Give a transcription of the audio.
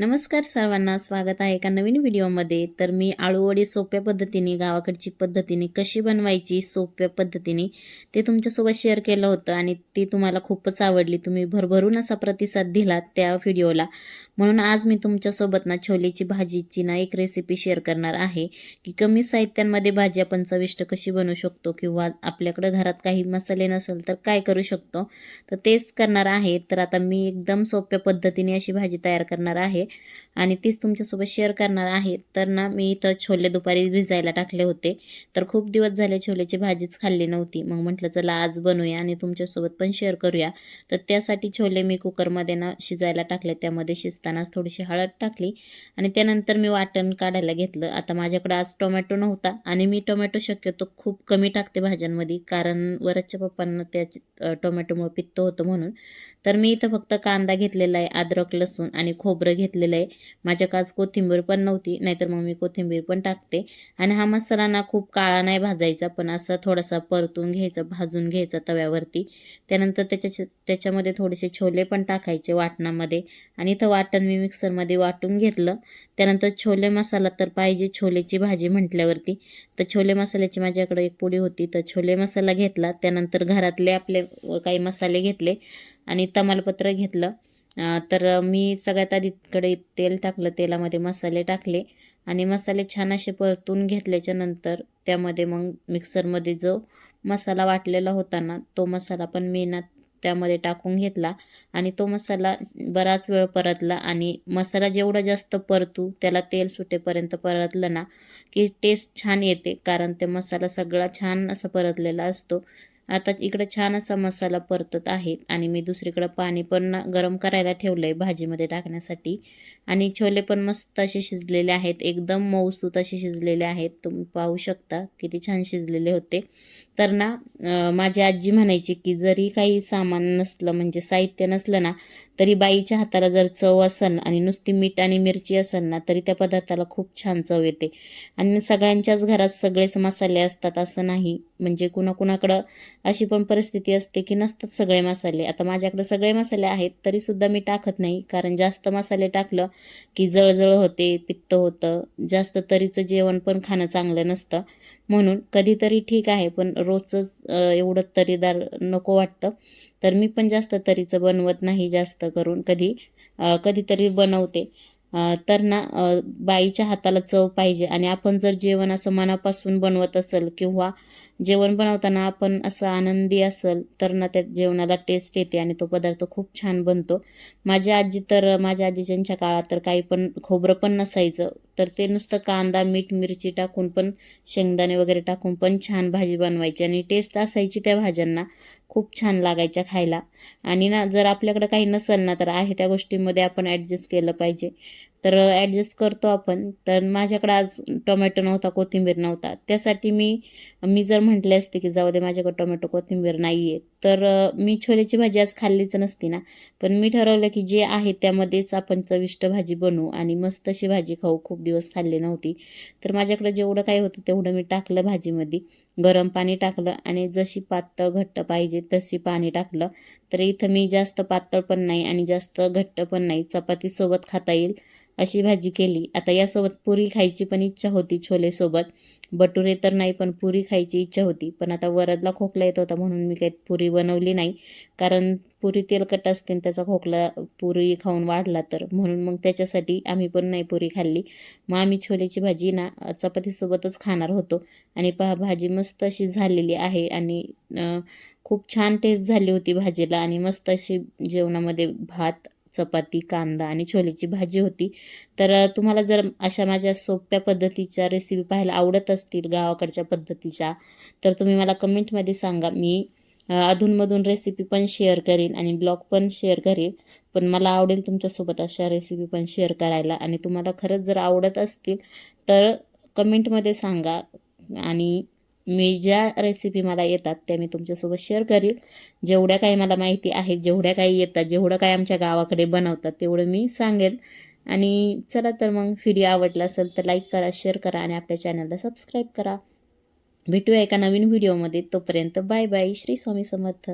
नमस्कार सर्वांना स्वागत आहे एका नवीन व्हिडिओमध्ये. तर मी आळूवडी सोप्या पद्धतीने गावाकडची पद्धतीने कशी बनवायची सोप्या पद्धतीने ते तुमच्यासोबत शेअर केलं होतं आणि ती तुम्हाला खूपच आवडली. तुम्ही भरभरून असा प्रतिसाद दिलात त्या व्हिडिओला. म्हणून आज मी तुमच्यासोबत ना छोलेची भाजीची ना एक रेसिपी शेअर करणार आहे की कमी साहित्यांमध्ये भाजी आपण चविष्ट कशी बनवू शकतो किंवा आपल्याकडं घरात काही मसाले नसेल तर काय करू शकतो. तर तेच करणार आहे. तर आता मी एकदम सोप्या पद्धतीने अशी भाजी तयार करणार आहे. आणि तीच तुमच्यासोबत शेअर करणार आहे. तर ना मी इथं छोले दुपारी भिजायला टाकले होते. तर खूप दिवस झाले छोलेची भाजीच खाल्ली नव्हती. मग म्हटलं चला आज बनवूया आणि तुमच्यासोबत पण शेअर करूया. तर त्यासाठी छोले मी कुकरमध्ये ना शिजायला टाकले. त्यामध्ये शिजतानाच थोडीशी हळद टाकली आणि त्यानंतर मी वाटण काढायला घेतलं. आता माझ्याकडे आज टोमॅटो नव्हता आणि मी टोमॅटो शक्यतो खूप कमी टाकते भाज्यांमध्ये कारण वरच्या पप्पांना त्या टोमॅटोमुळे पित्त होतं म्हणून. तर मी इथं फक्त कांदा घेतलेला आहे अद्रक लसूण आणि खोबरं घेतलेलं आहे. माझ्याकडे आज कोथिंबीर पण नव्हती नाहीतर मग मी कोथिंबीर पण टाकते. आणि हा मसाला ना खूप काळा नाही भाजायचा पण असा थोडासा परतून घ्यायचा भाजून घ्यायचा तव्यावरती. त्यानंतर त्याच्या त्याच्यामध्ये थोडेसे छोले पण टाकायचे वाटणामध्ये. आणि इथं वाटण मी मिक्सरमध्ये वाटून घेतलं. त्यानंतर छोले मसाला तर पाहिजे छोलेची भाजी म्हटल्यावरती. तर छोले मसाल्याची माझ्याकडे एक पुडी होती तर छोले मसाला घेतला. त्यानंतर घरातले आपले काही मसाले घेतले. आणि तमालपत्र घेतलं. तर मी सगळ्यात आधी कडे तेल टाकलं तेलामध्ये मसाले टाकले आणि मसाले छान असे परतून घेतल्याच्या नंतर त्यामध्ये मग मिक्सरमध्ये जो मसाला वाटलेला होता ना तो मसाला पण मी ना त्यामध्ये टाकून घेतला आणि तो मसाला बराच वेळ परतला आणि मसाला जेवढा जास्त परतू त्याला तेल सुटेपर्यंत परतलं ना की टेस्ट छान येते कारण ते मसाला सगळा छान असा परतलेला असतो. आता इकडं छान असा मसाला परतत आहे आणि मी दुसरीकडं पाणी पण गरम करायला ठेवलं आहे भाजीमध्ये टाकण्यासाठी. आणि छोले पण मस्त असे शिजलेले आहेत. एकदम मऊसूत असे शिजलेले आहेत. तुम्ही पाहू शकता किती छान शिजलेले होते. तर ना माझी आजी म्हणायची की जरी काही सामान नसलं म्हणजे साहित्य नसलं ना तरी बाईच्या हाताला जर चव असेल आणि नुसती मीठ आणि मिरची असेल ना तरी त्या पदार्थाला खूप छान चव येते. आणि सगळ्यांच्याच घरात सगळेच मसाले असतात असं नाही. म्हणजे कुणाकुणाकडं अशी पण परिस्थिती असते की नसतात सगळे मसाले. आता माझ्याकडे सगळे मसाले आहेत तरीसुद्धा मी टाकत नाही. कारण जास्त मसाले टाकलं की जळजळ होते पित्त होतं जास्त तरीचं जेवण पण खाणं चांगलं नसतं. म्हणून कधीतरी ठीक आहे पण रोजच एवढं तरीदार नको वाटतं. तर मी पण जास्त तरीचं बनवत नाही जास्त करून. कधी कधीतरी बनवते. तर ना बाईच्या हाताला चव पाहिजे. आणि आपण जर जेवण असं मनापासून बनवत असेल किंवा जेवण बनवताना आपण असं आनंदी असेल तर ना त्या जेवणाला टेस्ट येते आणि तो पदार्थ खूप छान बनतो. माझी आजी तर माझ्या आजीच्या काळात तर काही पण खोबरं पण नसायचं. तर ते नुसतं कांदा मीठ मिरची टाकून पण शेंगदाणे वगैरे टाकून पण छान भाजी बनवायची. आणि टेस्ट असायची त्या भाज्यांना. खूप छान लागायच्या खायला. आणि ना जर आपल्याकडे काही नसेल ना तर आहे त्या गोष्टींमध्ये आपण ॲडजस्ट केलं पाहिजे. तर ॲडजस्ट करतो आपण. तर माझ्याकडे आज टोमॅटो नव्हता कोथिंबीर नव्हता. त्यासाठी मी मी जर म्हटले असते की जाऊ दे माझ्याकडे टोमॅटो कोथिंबीर नाही आहे तर मी छोल्याची भाजी आज खाल्लीच नसती ना. पण मी ठरवलं की जे आहे त्यामध्येच आपण चविष्ट भाजी बनवू आणि मस्त अशी भाजी खाऊ. खूप दिवस खाल्ली नव्हती. तर माझ्याकडे जेवढं काही होतं तेवढं मी टाकलं भाजीमध्ये. गरम पाणी टाकलं आणि जशी पातळ घट्ट पाहिजे तशी पाणी टाकलं. तर इथं मी जास्त पातळ पण नाही आणि जास्त घट्ट पण नाही. चपातीसोबत खाता येईल अशी भाजी केली. आता यासोबत पुरी खायची पण इच्छा होती छोलेसोबत. बटुरे तर नाही पण पुरी खायची इच्छा होती. पण आता वरदला खोकला येत होता म्हणून मी काही पुरी बनवली नाही. कारण पुरी तेलकट असते त्याचा खोकला पुरी खाऊन वाढला तर. म्हणून मग त्याच्यासाठी आम्ही पण नाही पुरी खाल्ली. मग आम्ही छोलेची भाजी ना चपातीसोबतच खाणार होतो. आणि पहा भाजी मस्त अशी झालेली आहे आणि खूप छान टेस्ट झाली होती भाजीला. आणि मस्त अशी जेवणामध्ये भात चपाती कांदा आणि छोलेची भाजी होती. तर तुम्हाला जर अशा माझ्या सोप्या पद्धतीच्या रेसिपी पाहायला आवडत असतील गावाकडच्या पद्धतीच्या तर तुम्ही मला कमेंटमध्ये सांगा. मी अधूनमधून रेसिपी पण शेअर करीन आणि ब्लॉग पण शेअर करीन. पण मला आवडेल तुमच्यासोबत अशा रेसिपी पण शेअर करायला आणि तुम्हाला खरंच जर आवडत असतील तर कमेंटमध्ये सांगा आणि मी ज्या रेसिपी मला येतात त्या मी तुमच्यासोबत शेअर करील जेवढ्या काही मला माहिती आहेत जेवढ्या काही येतात जेवढं काही आमच्या गावाकडे बनवतात तेवढं मी सांगेल आणि चला तर मग व्हिडिओ आवडला असेल तर लाईक करा शेअर करा आणि आपल्या चॅनलला सबस्क्राईब करा. भेटूया एका नवीन व्हिडिओमध्ये. तोपर्यंत बाय बाय. श्री स्वामी समर्थ.